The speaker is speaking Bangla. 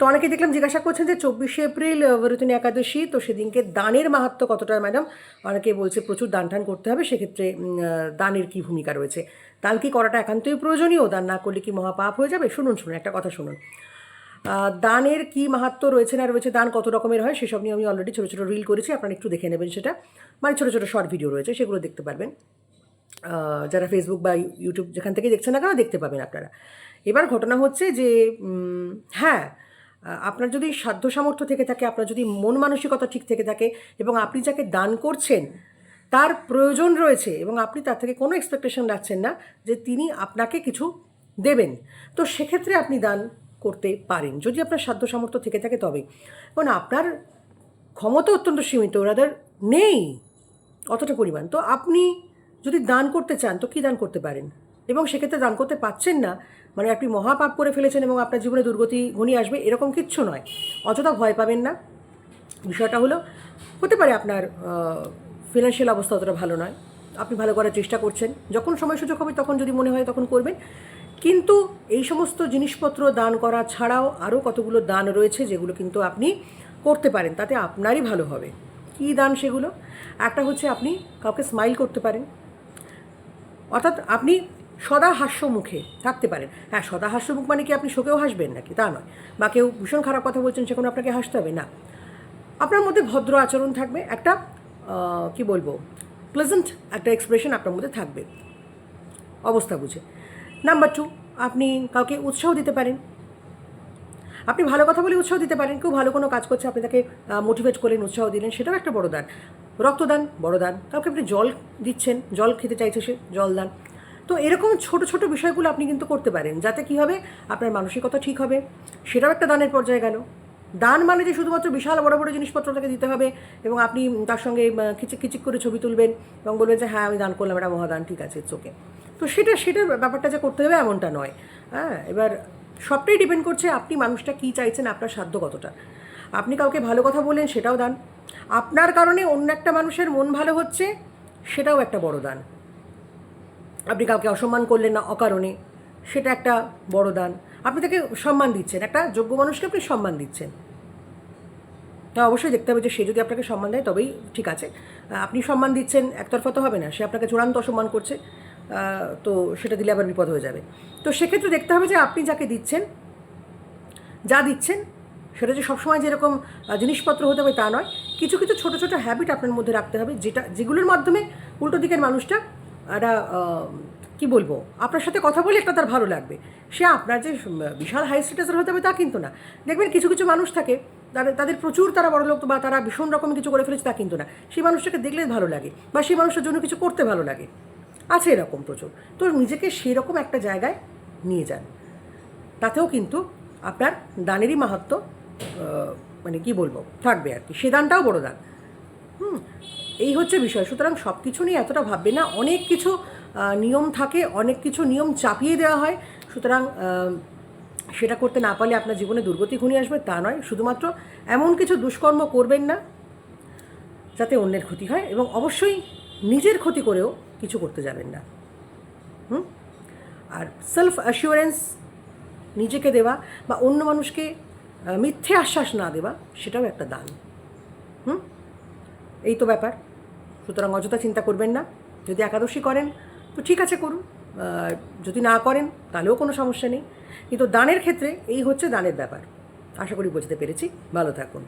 তো অনেকে দেখলাম জিজ্ঞাসা করছেন যে চব্বিশে এপ্রিল বরুতিনী একাদশী, তো সেদিনকে দানের মাহাত্ম কতটা, ম্যাডাম? অনেকে বলছে প্রচুর দান টান করতে হবে, সেক্ষেত্রে দানের কি ভূমিকা রয়েছে? দান কি করাটা একান্তই প্রয়োজনীয়? দান না করলে কি মহাপাপ হয়ে যাবে? শুনুন শুনুন, একটা কথা শুনুন। দানের কি মাহাত্ম রয়েছে না রয়েছে, দান কত রকমের হয়, সেসব নিয়ে আমি অলরেডি ছোটো ছোটো রিল করেছি, আপনারা একটু দেখে নেবেন সেটা। মানে ছোটো ছোটো শর্ট ভিডিও রয়েছে, সেগুলো দেখতে পারবেন। যারা ফেসবুক বা ইউটিউব যেখান থেকে দেখছেন না কেন, দেখতে পাবেন আপনারা। এবার ঘটনা হচ্ছে যে হ্যাঁ আপনার যদি সাধ্য সামর্থ্য থেকে থাকে, আপনার যদি মন মানসিকতা ঠিক থেকে থাকে এবং আপনি যাকে দান করছেন, তার প্রয়োজন রয়েছে এবং আপনি তার থেকে কোনো এক্সপেকটেশন রাখছেন না যে তিনি আপনাকে কিছু দেবেন। তো সেক্ষেত্রে আপনি দান করতে পারেন, যদি আপনার সাধ্য সামর্থ্য থেকে থাকে তবে কারণ আপনার ক্ষমতা অত্যন্ত সীমিত রাদার নেই অতটা পরিমাণ। তো আপনি যদি দান করতে চান, তো কী দান করতে পারেন? এবং সেক্ষেত্রে দান করতে পারছেন না মানে আপনি মহাপাপ করে ফেলেছেন এবং আপনার জীবনে দুর্গতি ঘনিয়ে আসবে, এরকম কিচ্ছু নয়। অযথা ভয় পাবেন না। বিষয়টা হলো, হতে পারে আপনার ফিনান্সিয়াল অবস্থা অতটা ভালো নয়। আপনি ভালো করার চেষ্টা করছেন। যখন সময় সুযোগ হবে তখন যদি মনে হয় তখন করবেন। কিন্তু এই সমস্ত জিনিসপত্র দান করা ছাড়াও আরও কতগুলো দান রয়েছে যেগুলো কিন্তু আপনি করতে পারেন, তাতে আপনারই ভালো হবে। কী দান সেগুলো? একটা হচ্ছে আপনি কাউকে স্মাইল করতে পারেন। অর্থাৎ আপনি সদা হাস্য মুখে থাকতে পারেন। হ্যাঁ সদা হাস্যমুখ মানে কি আপনি শোকেও হাসবেন নাকি? তা নয়। বা কেউ ভীষণ খারাপ কথা বলছেন সেখানে আপনাকে হাসতে হবে? না। আপনার মধ্যে ভদ্র আচরণ থাকবে, একটা কি বলব প্লেজেন্ট একটা এক্সপ্রেশন আপনার মধ্যে থাকবে। অবস্থা বুঝে। নাম্বার টু আপনি কাউকে উৎসাহ দিতে পারেন। আপনি ভালো কথা বলে উৎসাহ দিতে পারেন, কেউ ভালো কোনো কাজ করছে, আপনি তাকে মোটিভেট করলেন, উৎসাহ দিলেন, সেটাও একটা বড় দান। রক্তদান, বড় দান। কাউকে আপনি জল দিচ্ছেন, জল খেতে চাইছে সে, জল দান। তো এরকম ছোট ছোট বিষয়গুলো আপনি কিন্তু করতে পারেন, যাতে কি হবে? আপনার মানসিকতা ঠিক হবে, সেটাও একটা দানের পর্যায়ে গেল। দান মানে যে শুধুমাত্র বিশাল বড় বড় জিনিসপত্র তাকে দিতে হবে এবং আপনি তার সঙ্গে খিচিক খিচিক করে ছবি তুলবেন এবং বলবেন যে হ্যাঁ আমি দান করলাম, এটা মহাদান, ঠিক আছে চোখে তো সেটা সেটার ব্যাপারটা যে করতে হবে এমনটা নয়। হ্যাঁ এবার সবটাই ডিপেন্ড করছে আপনি মানুষটা কী চাইছেন, আপনার সাধ্য কতটা। আপনি কাউকে ভালো কথা বললেন, সেটাও দান। আপনার কারণে অন্য একটা মানুষের মন ভালো হচ্ছে, সেটাও একটা বড় দান। আপনি কাউকে অসম্মান করলেন না অকারণে, সেটা একটা বড় দান। আপনি তাকে সম্মান দিচ্ছেন, একটা যোগ্য মানুষকে আপনি সম্মান দিচ্ছেন। তা অবশ্যই দেখতে হবে যে সে যদি আপনাকে সম্মান দেয়, তবেই ঠিক আছে। আপনি সম্মান দিচ্ছেন, একতরফা তো হবে না, সে আপনাকে চূড়ান্ত অসম্মান করছে তো সেটা দিলে আবার বিপদ হয়ে যাবে। তো সেক্ষেত্রে দেখতে হবে যে আপনি যাকে দিচ্ছেন, যা দিচ্ছেন, সেটা যে সবসময় যেরকম জিনিসপত্র হতে হবে তা নয়। কিছু কিছু ছোটো ছোটো হ্যাবিট আপনার মধ্যে রাখতে হবে, যেটা, যেগুলোর মাধ্যমে উল্টো দিকের মানুষটা একটা কি বলব, আপনার সাথে কথা বলে একটা তার ভালো লাগবে। সে আপনার যে বিশাল হাই স্ট্যাটাসের হতে হবে তা কিন্তু না। দেখবেন কিছু কিছু মানুষ থাকে তাদের তাদের প্রচুর তারা বড় লোক, বা তারা ভীষণ রকম কিছু করে ফেলেছে তা কিন্তু না। সেই মানুষটাকে দেখলে ভালো লাগে, বা সেই মানুষের জন্য কিছু করতে ভালো লাগে। আছে এরকম প্রচুর। তো নিজেকে সেরকম একটা জায়গায় নিয়ে যান। তাতেও কিন্তু আপনার দানেরই মাহাত্ম মানে কি বলব, থাকবে আর কি। সে দানটাও বড় দান। হুম। এই হচ্ছে বিষয়। সুতরাং সব কিছু নিয়ে এতটা ভাববে না। অনেক কিছু নিয়ম থাকে, অনেক কিছু নিয়ম চাপিয়ে দেওয়া হয়। সুতরাং সেটা করতে না পারলে আপনার জীবনে দুর্গতি ঘনিয়ে আসবে, তা নয়। শুধুমাত্র এমন কিছু দুষ্কর্ম করবেন না, যাতে অন্যের ক্ষতি হয় এবং অবশ্যই নিজের ক্ষতি করেও কিছু করতে যাবেন না। হুম? আর সেলফ অ্যাসিওরেন্স নিজেকে দেওয়া বা অন্য মানুষকে মিথ্যে আশ্বাস না দেওয়া, সেটাও একটা দান। হুম? এই তো ব্যাপার। সুতরাং অযথা চিন্তা করবেন না। যদি একাদশী করেন, তো ঠিক আছে করুন। যদি না করেন, তাহলেও কোনো সমস্যা নেই। কিন্তু দানের ক্ষেত্রে এই হচ্ছে দানের ব্যাপার। আশা করি বুঝতে পেরেছি। ভালো থাকুন।